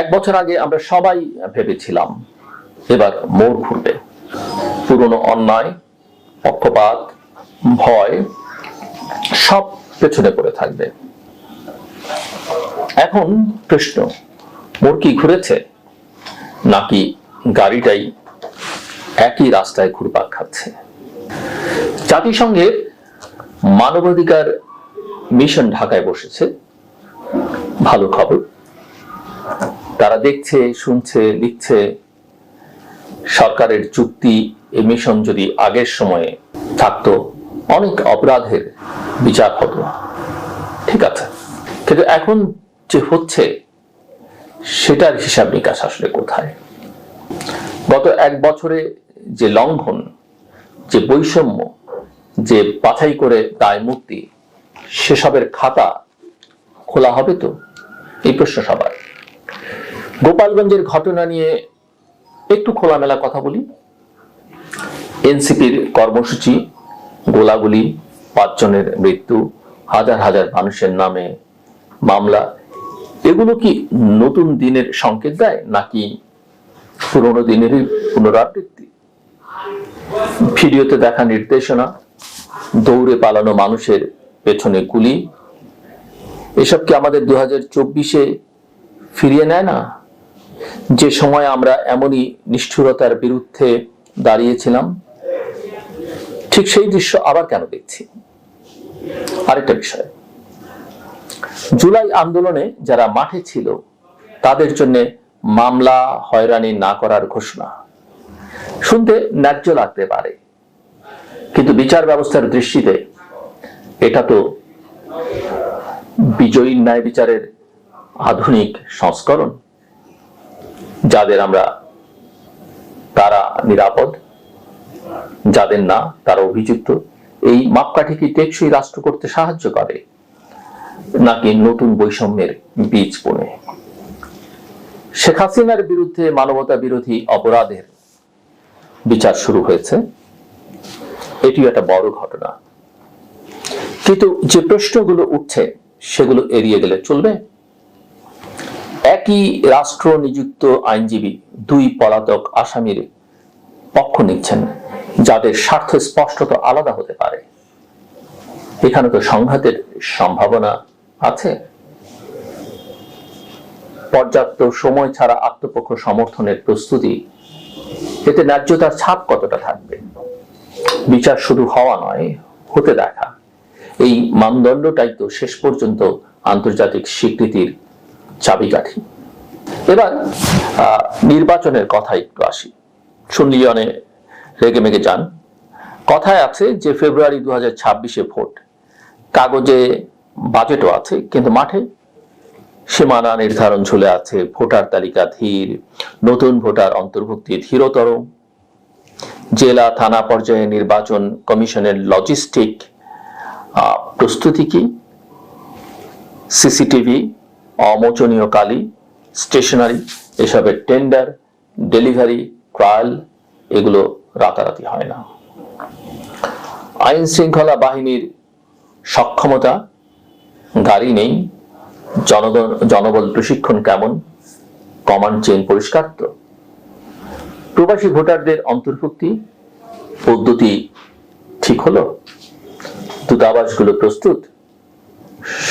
এক বছর আগে আমরা সবাই ভেবেছিলাম, এবার মোড় ঘুরবে। পুরনো অন্যায়, পক্ষপাত, ভয়, সব পেছনে পড়ে থাকবে। এখন প্রশ্ন, মোড় কি ঘুরেছে? নাকি গাড়িটাই একই রাস্তায় ঘুরপাক খাচ্ছে? জাতিসংঘের মানবাধিকার মিশন ঢাকায় বসেছে। ভালো খবর। তারা দেখছে, শুনছে, লিখছে। সরকারের চুক্তি, এ মিশন যদি আগের সময়ে থাকতো, অনেক অপরাধের বিচার হতো। ঠিক আছে? কিন্তু এখন যে হচ্ছে, সেটার হিসাব নিকাশ আসলে কোথায়? গত এক বছরে যে লঙ্ঘন, যে বৈষম্য, যে বাছাই করে দায় মুক্তি, সেসবের খাতা খোলা হবে তো? এই প্রশ্ন সবার। গোপালগঞ্জের ঘটনা নিয়ে একটু খোলামেলা কথা বলি। এনসিপির কর্মসূচি, গোলাগুলি, পাঁচজনের মৃত্যু, হাজার হাজার মানুষের নামে মামলা, এগুলো কি নতুন দিনের সংকেত দেয় নাকি পুরনো দিনেরই পুনরাবৃত্তি? ভিডিওতে দেখা নির্দেশনা, দৌড়ে পালানো মানুষের পেছনে গুলি, এসব কি আমাদের দু হাজার চব্বিশে ফিরিয়ে নেয় না? যে সময় আমরা এমনই নিষ্ঠুরতার বিরুদ্ধে দাঁড়িয়েছিলাম, ঠিক সেই দৃশ্য আবার কেন দেখছি? আরেকটা বিষয়। জুলাই আন্দোলনে যারা মাঠে ছিল, তাদের জন্য মামলা হয়রানি না করার ঘোষণা। শুনতে ন্যায্য লাগতে পারে, কিন্তু বিচার ব্যবস্থার দৃষ্টিতে এটা তো বিজয়ী ন্যায় বিচারের আধুনিক সংস্করণ। যাদের আমরা, তারা নিরাপদ, যাদের না, তারা অভিযুক্ত, এই মাপকাঠি কি টেকসই রাষ্ট্র করতে সাহায্য করে? নাকি নতুন বৈষম্যের বীজ পড়ে শেখ হাসিনার বিরুদ্ধে মানবতা বিরোধী অপরাধের বিচার শুরু হয়েছে। এটিও একটা বড় ঘটনা। কিন্তু যে প্রশ্নগুলো উঠছে, সেগুলো এড়িয়ে গেলে চলবে? একই রাষ্ট্র নিযুক্ত আইনজীবী দুই পলাতক আসামির পক্ষ নিচ্ছেন, যাদের স্বার্থ স্পষ্টত আলাদা হতে পারে। এখানে তো সংঘাতের সম্ভাবনা আছে। পর্যাপ্ত সময় ছাড়া আত্মপক্ষ সমর্থনের প্রস্তুতি, এতে ন্যায্যতার ছাপ কতটা থাকবে? বিচার শুরু হওয়া নয়, হতে দেখা। এই মানদণ্ডটাই তো শেষ পর্যন্ত আন্তর্জাতিক স্বীকৃতির চাবিকাঠি। এবার নির্বাচনের কথা একটু আসি। শুনলি অনে রেগে মেগে যান। কথায় আছে যে, ফেব্রুয়ারি দু হাজার ছাব্বিশে ভোট। কাগজে বাজেটও আছে, কিন্তু মাঠে সীমানা নির্ধারণ চলে আছে, ভোটার তালিকা ধীর নতুন ভোটার অন্তর্ভুক্তি ধীরতর। জেলা, থানা পর্যায়ে নির্বাচন কমিশনের লজিস্টিক প্রস্তুতি কি? সিসিটিভি, অমোচনীয় কালি স্টেশনারি এসবের টেন্ডার, ডেলিভারি, ট্রায়াল এগুলো রাতারাতি হয় না। আইন শৃঙ্খলা বাহিনীর সক্ষমতা, গাড়ি নেই, জনগণ, জনবল প্রশিক্ষণ কেমন, কমান্ড চেইন পরিষ্কার তো। প্রবাসী ভোটারদের অন্তর্ভুক্তি, পদ্ধতি ঠিক হলো? দূতাবাসগুলো প্রস্তুত?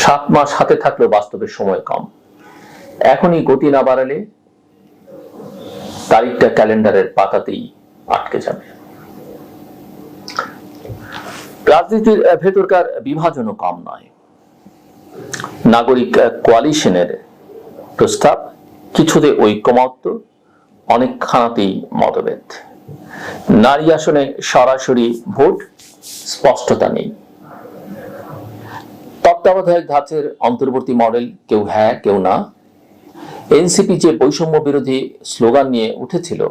সাত মাস হাতে থাকলেও বাস্তবে সময় কম। এখনই গতি না বাড়ালে তারিখটা ক্যালেন্ডারের পাতাতেই আটকে যাবে। রাজনীতির ভেতরকার বিভাজনও কম নয়। নাগরিক কোয়ালিশনের প্রস্তাব কিছুতে ঐক্যমত্য, অনেকখানাতেই মতভেদ। নারী আসনে সরাসরি ভোট, স্পষ্টতা নেই। তত্ত্বাবধায়ক ধাঁচের অন্তর্বর্তী মডেল কেউ হ্যাঁ কেউ না। এনসিপি যে বৈষম্য বিরোধী স্লোগান নিয়ে উঠেছিল,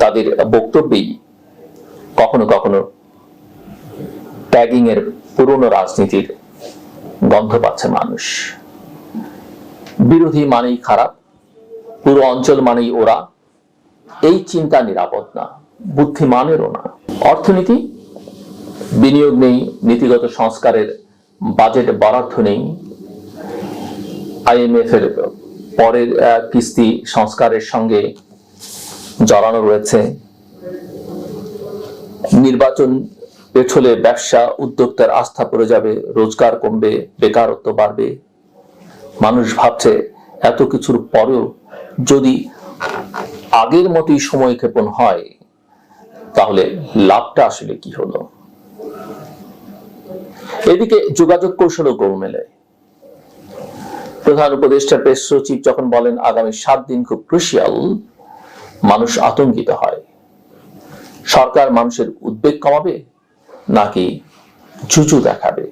তাদের বক্তব্যেই কখনো কখনো ট্যাগিং এর পুরনো রাজনীতির গন্ধ পাচ্ছে মানুষ। বিরোধী মানেই খারাপ, পুরো অঞ্চল মানেই ওরা। এই চিন্তা নিরাপদ না, বুদ্ধিমানেরও না। অর্থনীতি, বিনিয়োগ নেই, নীতিগত সংস্কারের বাজেট বরাদ্দ নেই আইএমএফ এর পরের কিস্তি সংস্কারের সঙ্গে জড়ানো রয়েছে। নির্বাচন পেছলে ব্যবসা উদ্যোক্তার আস্থা পড়ে যাবে, রোজগার কমবে, বেকারত্ব বাড়বে। মানুষ ভাবছে, এত কিছুর পরেও যদি আগের মতোই সময় ক্ষেপণ হয়, তাহলে লাভটা আসলে কি হলো? এদিকে যোগাযোগ কৌশলও গৌ মেলে। প্রধান উপদেষ্টার প্রেস সচিব যখন বলেন, আগামী সাত দিন খুব ক্রুশিয়াল মানুষ আতঙ্কিত হয়। সরকার মানুষের উদ্বেগ কমাবে নাকি জুজু দেখাবে?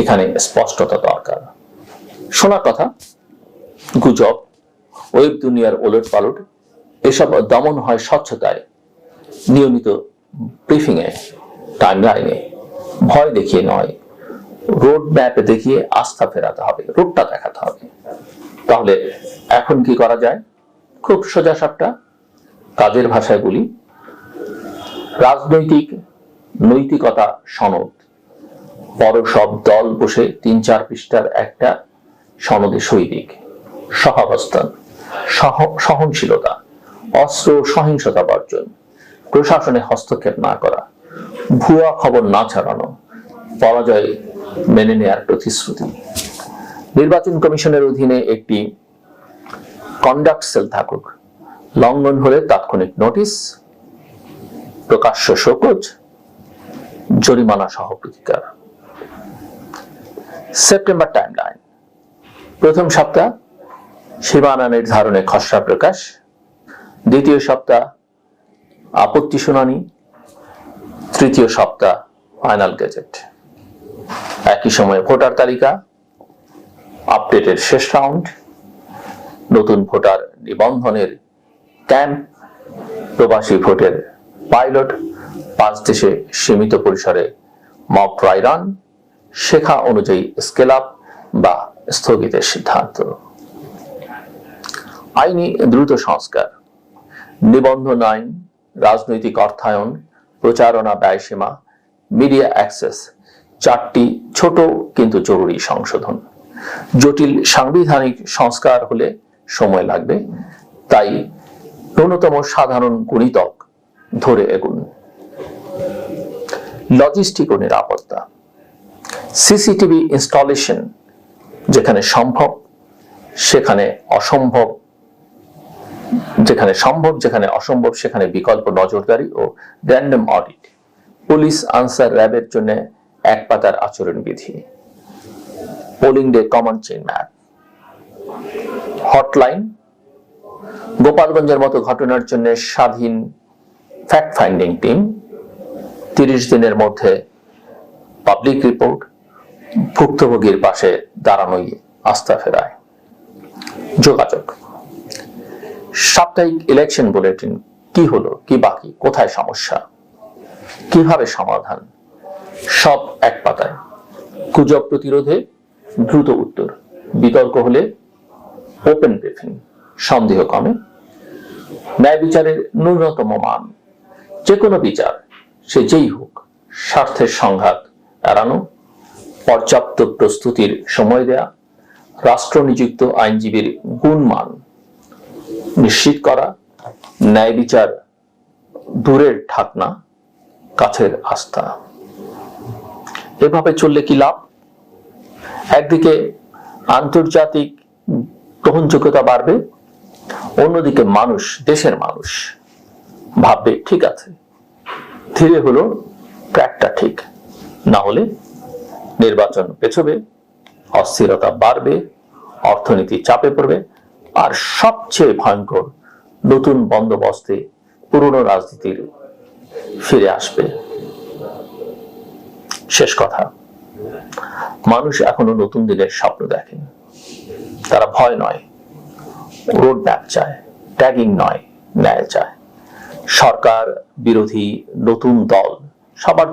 এখানে স্পষ্টতা দরকার। শোনার কথা, গুজব, ওয়েব দুনিয়ার ওলট পালট এসব দমন হয় স্বচ্ছতায়, নিয়মিত ব্রিফিং এ টাইমলাইনে, ভয় দেখিয়ে নয়। রোড ম্যাপে দেখিয়ে আস্থা ফেরাতে হবে রোডটা দেখাতে হবে। তাহলে এখন কি করা যায়? খুব সোজা সাপটা কাজের ভাষায় বলি, রাজনৈতিক নৈতিকতা সনদ। বড় সব দল বসে তিন চার পৃষ্ঠার একটা সনদে সৈনিক। সহাবস্থান, সহ- সহনশীলতা, অস্ত্র সহিংসতা বর্জন, প্রশাসনে হস্তক্ষেপ না করা, ভুয়া খবর না ছাড়ানো, পরাজয় মেনে নেয়ার প্রতিশ্রুতি। নির্বাচন কমিশনের অধীনে একটি কন্ডাক্ট সেল থাকুক। লঙ্ঘন হলে তাৎক্ষণিক নোটিশ প্রকাশ্য শোকজ, জরিমানা সহ প্রতিকার। সেপ্টেম্বর টাইমলাইন প্রথম সপ্তাহ সীমানা নির্ধারণে খসড়া প্রকাশ। দ্বিতীয় সপ্তাহ, আপত্তি শুনানি। তৃতীয় সপ্তাহ ফাইনাল গেজেট একই সময়ে ভোটার তালিকা, আপডেটের শেষ রাউন্ড, নতুন ভোটার নিবন্ধনের ক্যাম্প, প্রবাসী ভোটের পাইলট, পাঁচ দেশে সীমিত পরিসরে মক ট্রাই রান, শেখা অনুযায়ী স্কেল আপ বা স্থগিতের সিদ্ধান্ত। আইনি দ্রুত সংস্কার। নিবন্ধন আইন, রাজনৈতিক অর্থায়ন, প্রচারণা ব্যয়সীমা, মিডিয়া অ্যাক্সেস চারটি ছোট কিন্তু জরুরি সংশোধন। জটিল সাংবিধানিক সংস্কার হলে সময় লাগবে, তাই ন্যূনতম সাধারণ গণিতক ধরে এগুন। লজিস্টিক ও নিরাপত্তা। সিসিটিভি ইনস্টলেশন যেখানে সম্ভব, সেখানে অসম্ভব, যেখানে সম্ভব, যেখানে অসম্ভব, সেখানে বিকল্প নজরদারি ও র্যান্ডম অডিট পুলিশ আনসার র্যাবের জন্য এক পাতার আচরণ বিধি। Polling day common chain map hotline গোপালগঞ্জের মতো ঘটনার জন্য স্বাধীন ফ্যাক্ট ফাইন্ডিং টিম তিরিশ দিনের মধ্যে পাবলিক রিপোর্ট ভুক্তভোগীর পাশে দাঁড়ানোই আস্থা ফেরায়। যোগাযোগ। সাপ্তাহিক ইলেকশন বুলেটিন কি হলো? কি বাকি? কোথায় সমস্যা? কীভাবে সমাধান? সব এক পাতায়। গুজব প্রতিরোধে দ্রুত উত্তর। বিতর্ক হলে ওপেন ব্রিফিং সন্দেহ কমে। ন্যায় বিচারের ন্যূনতম মান যে কোনো বিচার, সে যেই হোক, স্বার্থের সংঘাত এড়ানো, পর্যাপ্ত প্রস্তুতির সময় দেয়া, রাষ্ট্র নিযুক্ত আইনজীবীর গুণমান নিশ্চিত করা, ন্যায় বিচার দূরের ঠাকনা কাছের আস্থা। এভাবে চললে কি লাভ? একদিকে আন্তর্জাতিক গ্রহণযোগ্যতা বাড়বে, অন্যদিকে মানুষ, দেশের মানুষ ভাববে, ঠিক আছে, ধীরে হলো ট্র্যাকটা ঠিক। না হলে নির্বাচন পেছবে, অস্থিরতা বাড়বে, অর্থনীতি চাপে পড়বে, আর সবচেয়ে ভয়ঙ্কর, নতুন বন্দোবস্তে পুরনো রাজনীতির ফিরে আসবে। শেষ কথা। মানুষ এখনও নতুন দিনের স্বপ্ন দেখেন তারা ভয় নয় রোড ম্যাপ চায় ট্যাগিং নয়, ন্যায় চায়। সরকার, বিরোধী, নতুন দল, সবার